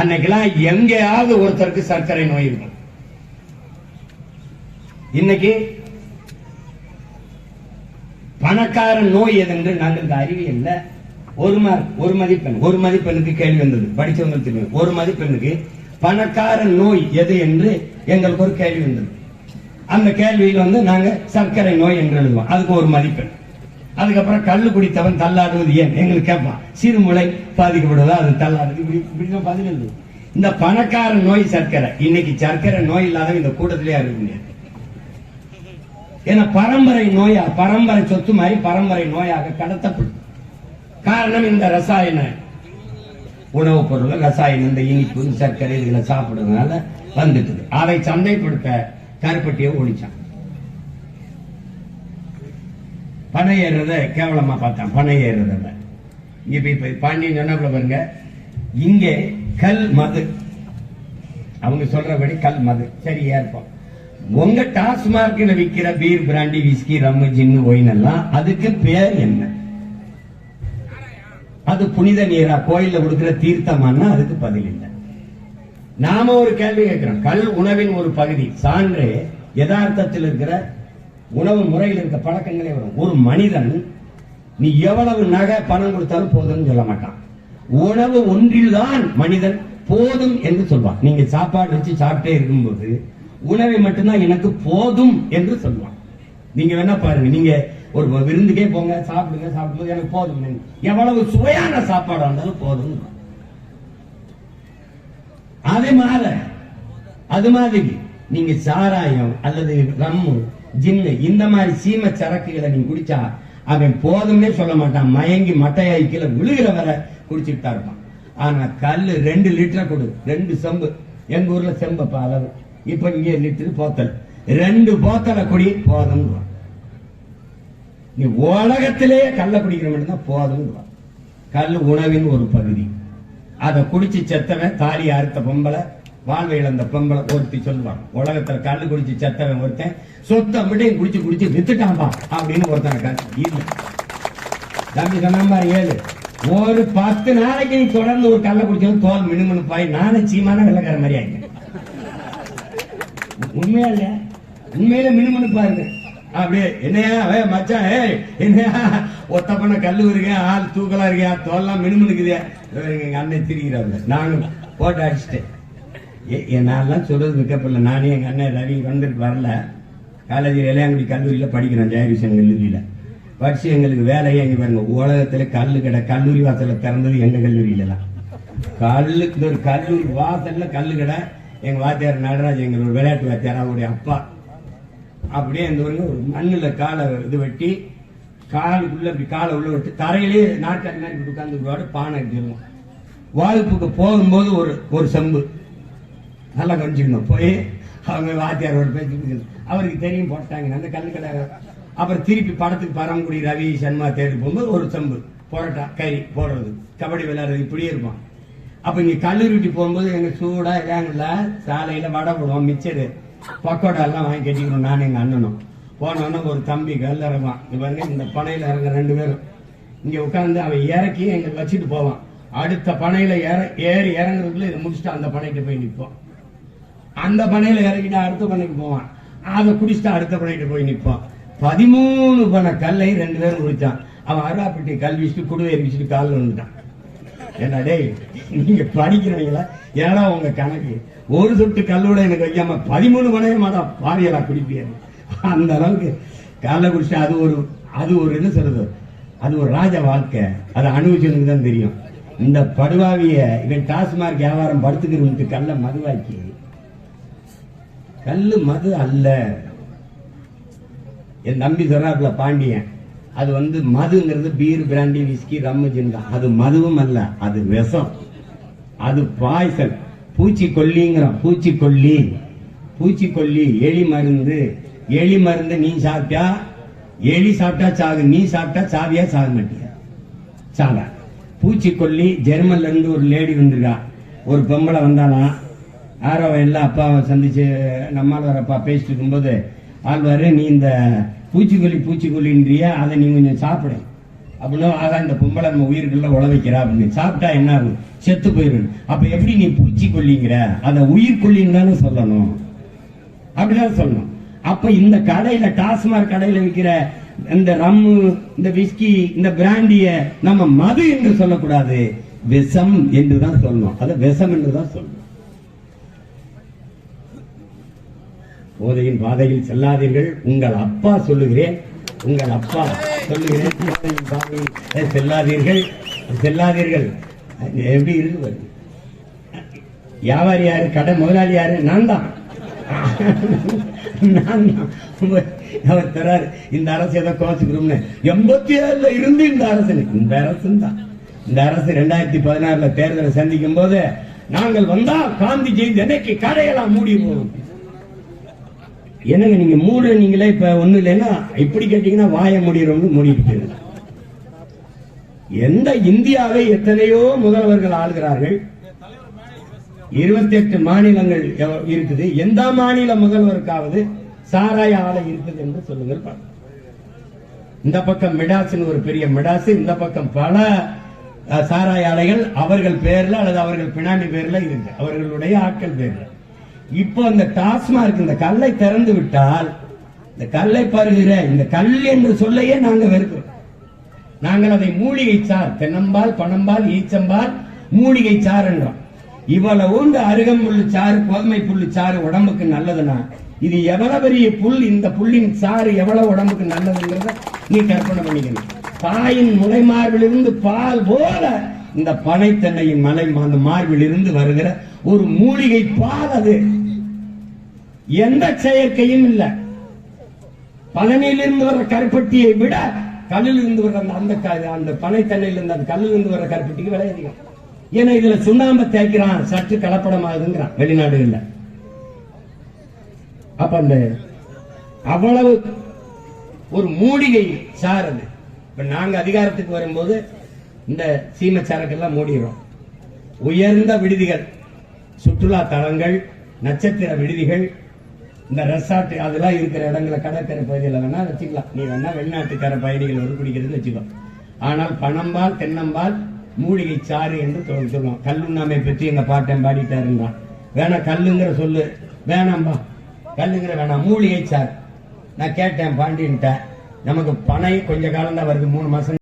அன்னைக்கெல்லாம் எங்கேயாவது ஒருத்தருக்கு சர்க்கரை நோய் இருக்கும். இன்னைக்கு பணக்கார நோய் எதென்று நாங்களுக்கு அறிவியல்ல ஒரு மார்க் ஒரு மதிப்பெண் ஒரு மதிப்பெண்ணுக்கு கேள்வி வந்தது. படிச்சவங்களுக்கு தெரியும். ஒரு மதிப்பெண்ணுக்கு பணக்கார நோய் எது என்று எங்களுக்கு ஒரு கேள்வி வந்தது. அந்த கேள்வியில் வந்து நாங்க சர்க்கரை நோய் என்று எழுதுவோம். அதுக்கு ஒரு மதிப்பெண். அதுக்கப்புறம் கள்ளு குடித்தவன் தள்ளாடுவது ஏன்? எங்களுக்கு கேட்பான். சிறுமுலை பாதிக்கப்படுவதா? அது தள்ளாடுது. இப்படிதான் பதில் எழுதுவோம் இந்த பணக்கார நோய் சர்க்கரை. இன்னைக்கு சர்க்கரை நோய் இல்லாதவங்க இந்த கூட்டத்திலேயே இருக்குங்க ஏன்னா பரம்பரை நோயா பரம்பரை சொத்து மாதிரி பரம்பரை நோயாக கடத்தப்படும். காரணம் இந்த ரசாயன உணவுப் பொருள் ரசாயனம் இந்த இனிப்பு சர்க்கரை இதுகளை சாப்பிடுறதுனால வந்துட்டுது. அதை சந்தைப்படுத்த கருப்பட்டியை ஒழிச்சான். பனை ஏறுறத கேவலமா பார்த்தான். பனை ஏறுறத. இப்ப இப்ப பாண்டியன் சொன்னாப்புல பாருங்க இங்கே கல் மது. அவங்க சொல்றபடி கல் மது. சரியா ஏற்போம். உங்க டாஸ்மார்க்ல விற்கிற beer brandy whisky rum gin wine எல்லாம் அதுக்கு பேர் என்ன? அது புனித நீரா கோயில்ல கொடுக்கிற தீர்த்தமானா அதுக்கு பதில் இல்லை. நாம ஒரு கேள்வி கேட்கிறோம். கல் உணவின் ஒரு பகுதி. சான்று யதார்த்தத்தில் இருக்கிற உணவு முறையில் இருக்க பழக்கங்களே வரும். ஒரு மனிதன் நீ எவ்வளவு நகை பணம் கொடுத்தாலும் போதும்னு சொல்ல மாட்டான். உணவு ஒன்றில்தான் மனிதன் போதும் என்று சொல்வான். நீங்க சாப்பாடு வச்சு சாப்பிட்டே இருக்கும்போது உணவை மட்டும்தான் எனக்கு போதும் என்று சொல்லுவான் நீங்க வேணா பாருங்க நீங்க ஒரு விருந்துக்கே போங்க சாப்பிடுங்க சாப்பிடும்போது எனக்கு போதும். எவ்வளவு சுவையான சாப்பாடு இருந்தாலும் போதும் அதே மாதிரி அது மாதிரி நீங்க சாராயம் அல்லது ரம்மு ஜின்னு இந்த மாதிரி சீம சரக்குகளை நீ குடிச்சா அவன் போதும்னே சொல்ல மாட்டான். மயங்கி மட்டையாய் கீழே விழுகிற வர குடிச்சிட்டு தான் இருப்பான். ஆனா கல்லு ரெண்டு லிட்டரை கொடு. ரெண்டு செம்பு. எங்க ஊர்ல செம்பப்பா அளவு. இப்ப இங்க லிட்டரு போத்தல். ரெண்டு போத்தலை குடி போதும் நீ உலகத்திலேயே கல்ல குடிக்கிற மட்டும்தான் போதும் கல் உணவின் ஒரு பகுதி. அதை குடிச்சு செத்தவன் தாலி அறுத்த பொம்பளை வாழ்வை இழந்த பொம்பளை ஒருத்தி சொல்லுவான் உலகத்துல கல்லு குடிச்சு செத்தவன் ஒருத்தன் சொத்தை மட்டும் குடிச்சு குடிச்சு வித்துட்டான்பா அப்படின்னு ஒருத்தனை கல் இல்ல. தம்பி சொன்ன மாதிரி ஏழு. ஒரு பத்து நாளைக்கு நீ தொடர்ந்து ஒரு கல்ல குடிச்சது தோல் மினுமினுப்பாய் நானே சீமான வெள்ளக்கார மாதிரி ஆயிட்டேன். உண்மையா இல்ல உண்மையில மினுமினுப்பா பாருங்க அப்படியே என்னையா வே மச்சான் ஏய் என்னையா ஒத்த பண்ண கல்லு இருக்க ஆள் தூக்கலா இருக்கியா தோல்லாம் மினுமினுக்குதே எங்க அண்ணன் திரிகிறாங்க நானும் போட்டு அடிச்சிட்டேன். நான்லாம் சொல்றது மிக்கப்படல நானே எங்கள் அண்ணன் ரவி வந்துட்டு வரல. காலேஜில் இளையாங்குடி கல்லூரியில் படிக்கிறேன் ஜெயகிருஷ்ணன் கல்லூரியில். படித்து எங்களுக்கு வேலையே எங்க பாருங்க. உலகத்தில் கல்லு கடை கல்லூரி வாசலில் திறந்தது எங்கள் கல்லூரியிலலாம். கல்லு இந்த ஒரு கல்லூரி வாசலில் கல் கடை. எங்கள் வாத்தியார் நடராஜ் எங்களோட விளையாட்டு வாத்தியார் அவருடைய அப்பா. அப்படியே அந்த ஒரு ஒரு காலை இது வெட்டி காலுக்குள்ளே இப்படி காலை உள்ள விட்டு தரையிலேயே நாற்காலி மாதிரி உட்காந்து உட்கார்ந்து பானை எடுத்துருவோம் வாழ்ப்புக்கு போகும்போது ஒரு ஒரு செம்பு. நல்லா கவனிச்சுக்கணும். போய் அவங்க வாத்தியார் ஒரு பேச்சு அவருக்கு தெரியும் போட்டாங்க. அந்த கல்லு கடை அப்புறம் திருப்பி படத்துக்கு பரமக்குடி ரவி சன்மா தேடி போகும்போது ஒரு சம்பு போராட்டா கறி போடுறது. கபடி விளையாடுறது இப்படியே இருப்பான் அப்போ இங்கே கல்லூரி போகும்போது எங்கள் சூடாக ஏங்கல சாலையில் வடை போடுவோம் மிச்சரு. பக்கோடா எல்லாம் வாங்கி கட்டிக்கணும் நானும் எங்கள் அண்ணனும். போனோன்னா ஒரு தம்பி கல் இறங்குவான் இது பாருங்க இந்த பனையில் இறங்க ரெண்டு பேரும். இங்கே உட்காந்து அவன் இறக்கி எங்களை வச்சுட்டு போவான். அடுத்த பனையில் ஏற ஏறி இறங்குறதுக்குள்ள இதை முடிச்சுட்டு அந்த பனைகிட்ட போய் நிற்போம் அந்த பனையில இறங்கிட்டு அடுத்த பனைக்கு போவான். அதை குடிச்சிட்டு அடுத்த பனைக்கு போய் நிற்பான் பதிமூணு பனை கல்லை ரெண்டு பேரும் குடிச்சான். அவன் அருவாப்பட்டி கல் வீசிட்டு குடுவை வீசிட்டு காலில் வந்துட்டான் என்ன டேய் நீங்க படிக்கிறவங்களா ஏன்னா உங்க கணக்கு? ஒரு சொட்டு கல்லோட எனக்கு வைக்காம பதிமூணு பனைய மாட்டா பாரியலா குடிப்பியாரு அந்த அளவுக்கு காலைல குடிச்சா அது ஒரு அது ஒரு என்ன சொல்றது? அது ஒரு ராஜ வாழ்க்கை. அதை அனுபவிச்சவனுக்கு தான் தெரியும். இந்த படுவாவிய இவன் டாஸ்மார்க் வியாபாரம் படுத்துக்கிறவனுக்கு கல்ல மதுவாக்கி கல்லு மது அல்ல. என் தம்பி சொல்றாப்புல பாண்டியன் அது வந்து மதுங்கிறது பீர் பிராண்டி விஸ்கி ரம்மு ஜின்கா தான். அது மதுவும் அல்ல அது விஷம். அது பாய்சன் பூச்சிக்கொல்லிங்கிறான் பூச்சிக்கொல்லி பூச்சிக்கொல்லி எலி மருந்து. எலி மருந்து நீ சாப்பிட்டா எலி சாப்பிட்டா சாகு நீ சாப்பிட்டா சாவியா சாக மாட்டியா? சாகா பூச்சிக்கொல்லி ஜெர்மன்ல இருந்து ஒரு லேடி வந்திருக்கா. ஒரு பொம்பளை வந்தாலாம் ஆரோ எல்லாம் அப்பாவை சந்திச்சு நம்மால் அப்பா பேசிட்டு இருக்கும்போது ஆழ்வாரு நீ இந்த பூச்சிக்கொல்லி பூச்சிக்கொல்லின்றிய அதை நீ கொஞ்சம் சாப்பிடு. அப்படின்னா ஆகா இந்த பொம்பளை நம்ம உயிருக்குள்ள உழ வைக்கிறா அப்படின்னு. சாப்பிட்டா என்ன ஆகும்? செத்து போயிடும். அப்ப எப்படி நீ பூச்சிக்கொல்லிங்கிற? அதை உயிர்கொல்லின்னு தானே சொல்லணும். அப்படிதான் சொல்லணும். அப்ப இந்த கடையில டாஸ்மாக் கடையில விற்கிற இந்த ரம்மு இந்த விஸ்கி இந்த பிராண்டிய நம்ம மது என்று சொல்லக்கூடாது. விஷம் என்று தான் சொல்லணும். அது விஷம் என்று தான் சொல்லணும். போதையின் பாதையில் செல்லாதீர்கள். உங்கள் அப்பா சொல்லுகிறேன். உங்கள் அப்பா சொல்லுகிறேன். போதையின் பாதையில் செல்லாதீர்கள். செல்லாதீர்கள். எப்படி இருக்கு பாருங்க. வியாபாரி யாரு? கடை முதலாளி யாரு? நான் தான். நான் அவர் தராரு இந்த அரசு எதை கோச்சுக்கிறோம்னு எண்பத்தி ஏழுல இருந்து இந்த அரசு. இந்த அரசு தான். இந்த அரசு ரெண்டாயிரத்தி பதினாறுல தேர்தலை சந்திக்கும் போது நாங்கள் வந்தா காந்தி ஜெயந்தி அன்னைக்கு கடையெல்லாம் மூடி போகும். என்னங்க நீங்க மூடு நீங்களே இப்ப ஒண்ணு இல்லைன்னா இப்படி கேட்டீங்கன்னா வாய முடியறோம்னு மூடிட்டு எந்த இந்தியாவை எத்தனையோ முதல்வர்கள் ஆளுகிறார்கள். இருபத்தி எட்டு மாநிலங்கள் இருக்குது. எந்த மாநில முதல்வருக்காவது சாராய ஆலை இருக்குது என்று சொல்லுங்கள் பார்க்கலாம். இந்த பக்கம் மிடாசுன்னு ஒரு பெரிய மிடாசு இந்த பக்கம் பல சாராய ஆலைகள் அவர்கள் பேர்ல அல்லது அவர்கள் பினாமி பேர்ல இருக்கு. அவர்களுடைய ஆட்கள் பேர்ல. இப்போ இந்த டாஸ்மார்க் இந்த கல்லை திறந்து விட்டால் இந்த கல்லை பருகிற இந்த கல் என்று சொல்லையே நாங்க வெறுக்கிறோம். நாங்கள் அதை மூலிகை சார் தென்னம்பால் பணம்பால் ஈச்சம்பால் மூலிகை சார் என்றோம். இவ்வளவு இந்த அருகம்புல் சாறு கோதுமை புல்லு சாறு உடம்புக்கு நல்லதுன்னா இது எவ்வளவு பெரிய புல் இந்த புல்லின் சாறு எவ்வளவு உடம்புக்கு நல்லதுங்கிறத நீ கற்பனை பண்ணிக்கணும். தாயின் முளைமார்பிலிருந்து பால் போல இந்த பனைத்தன்னையின் மலை அந்த மார்பிலிருந்து வருகிற ஒரு மூலிகை பால் அது. எந்த செயற்கையும் இல்லை. பழனியிலிருந்து வர்ற கருப்பட்டியை விட கல்லில் இருந்து வர்ற அந்த அந்த க- அந்த பனைத்தண்ணையில இருந்து அந்த கல்லில் இருந்து வர்ற கருப்பட்டிக்கு விலை அதிகம். ஏன்னா இதுல சுண்ணாம்பை தேய்க்கிறான் சற்று கலப்படமாகுதுங்கிறான். வெளிநாடுகள்ல. அப்ப அந்த அவ்வளவு ஒரு மூலிகை சார் அது. இப்ப நாங்க அதிகாரத்துக்கு வரும்போது இந்த சீமை சரக்கெல்லாம் உயர்ந்த விடுதிகள் சுற்றுலா தலங்கள் நட்சத்திர விடுதிகள் இந்த ரெசார்ட் அதெல்லாம் இருக்கிற இடங்கள கடற்கரை பகுதியில் வேணா வச்சுக்கலாம். நீ வேணா வெளிநாட்டுக்கார பயணிகள் வந்து குடிக்கிறது வச்சுக்கோ. ஆனால் பணம்பால் தென்னம்பால் மூலிகை சாறு என்று சொல்லுவோம். கல்லுண்ணாமை பற்றி எங்க பாட்டன் பாடிட்டாருன்றான். வேணா கல்லுங்கிற சொல்லு. வேணாம்பா. கல்லுங்கிற வேணாம் மூலிகை சாறு. நான் கேட்டேன் பாண்டியன்ட்ட. நமக்கு பனை கொஞ்ச காலம் தான் வருது. மூணு மாசம்